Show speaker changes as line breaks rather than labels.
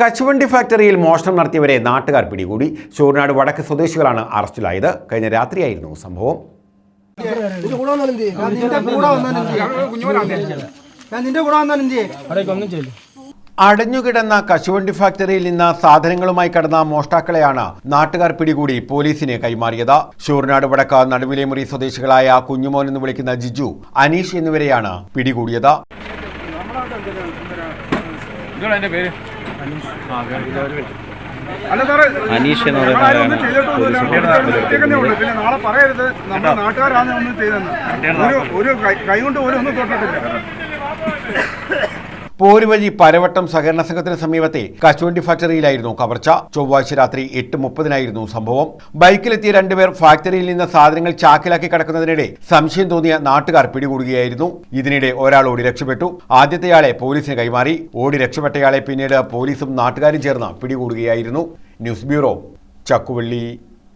കശുവണ്ടി ഫാക്ടറിയിൽ മോഷണം നടത്തിയവരെ നാട്ടുകാർ പിടികൂടി. ചോറിനാട് വടക്ക് സ്വദേശികളാണ് അറസ്റ്റിലായത്. കഴിഞ്ഞ രാത്രിയായിരുന്നു സംഭവം. അടഞ്ഞുകിടന്ന കശുവണ്ടി ഫാക്ടറിയിൽ നിന്ന് സാധനങ്ങളുമായി കടന്ന മോഷ്ടാക്കളെയാണ് നാട്ടുകാർ പിടികൂടി പോലീസിന് കൈമാറിയത്. ഷൂർനാട് വടക്ക നടുവിലേമുറി സ്വദേശികളായ കുഞ്ഞുമോൻ എന്ന് വിളിക്കുന്ന ജിജു അനീഷ് എന്നിവരെയാണ് പിടികൂടിയത്.
അല്ല സാറേ
അനീഷ് എന്ന്
ആരും ഒന്നും
പറയുന്ന
ചെയ്തിട്ടൊന്നുമില്ല. ഉള്ളൂ. പിന്നെ നാളെ പറയരുത്. നമ്മുടെ നാട്ടുകാരാണ് ഒന്നും ചെയ്തെന്ന് ഒരു ഒരു കൈ കൊണ്ട് പോലും ഒന്നും തൊട്ടിട്ടില്ല.
പോരുവഴി പരവട്ടം സഹകരണ സംഘത്തിന് സമീപത്തെ കശുവണ്ടി ഫാക്ടറിയിലായിരുന്നു കവർച്ച. ചൊവ്വാഴ്ച രാത്രി എട്ട് മുപ്പതിനായിരുന്നു സംഭവം. ബൈക്കിലെത്തിയ രണ്ടുപേർ ഫാക്ടറിയിൽ നിന്ന് സാധനങ്ങൾ ചാക്കിലാക്കി കടക്കുന്നതിനിടെ സംശയം തോന്നിയ നാട്ടുകാർ പിടികൂടുകയായിരുന്നു. ഇതിനിടെ ഒരാൾ ഓടി രക്ഷപ്പെട്ടു. ആദ്യത്തെയാളെ പോലീസിന് കൈമാറി. ഓടി രക്ഷപ്പെട്ടയാളെ പിന്നീട് പോലീസും നാട്ടുകാരും ചേർന്ന് പിടികൂടുകയായിരുന്നു. News bureau Chakkuvally.